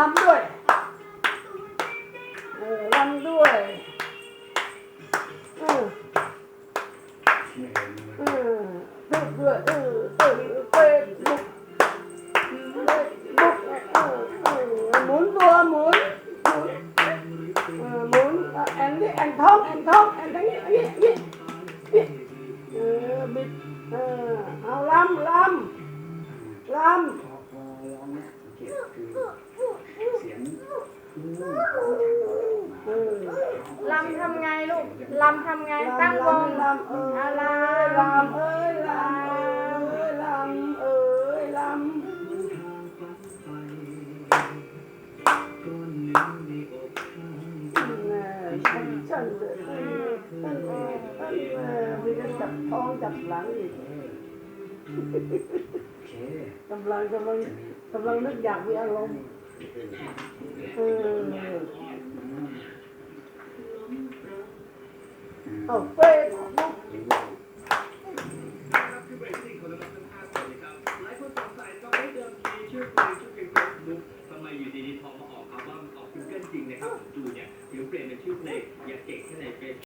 lăm ด้วยเออลำด้วยเออเออด้วยด้วยเออเออเฟซบุ๊กเฟซบุ๊กเออเออหมุนตัวหมุนหมุนหมุนแอนนี่แอนท้องแอนท้องแอนทั้งนี้นี่นี่เออบิดเออเอาลำลำ ลำทำไงลูก ลำทำไงลำตั้งวงลำเออเอาลลำเอ้ยลำเอ้ยลำเอ้ยลำแม่ฉันฉันเลยฉันเออฉันเออมีกันจับท้องจับหลังอีกโอเคกำลังกำลังกำลังนึกอยากมีอารมณ์ เป็นมุกนะครับคือเบสิกของตลาดน้ำฮาเซ็นดะหลายคนสงสัยก็เหมือนเดิมที่เปลี่ยนชื่อเป็นชื่อเก่งมุกทำไมอยู่ดีๆทองมาออกคำว่าออกจริงเกินจริงนะครับดูเนี่ยถึงเปลี่ยนเป็นชื่อเก่งอยากเก่งข้างในเป็น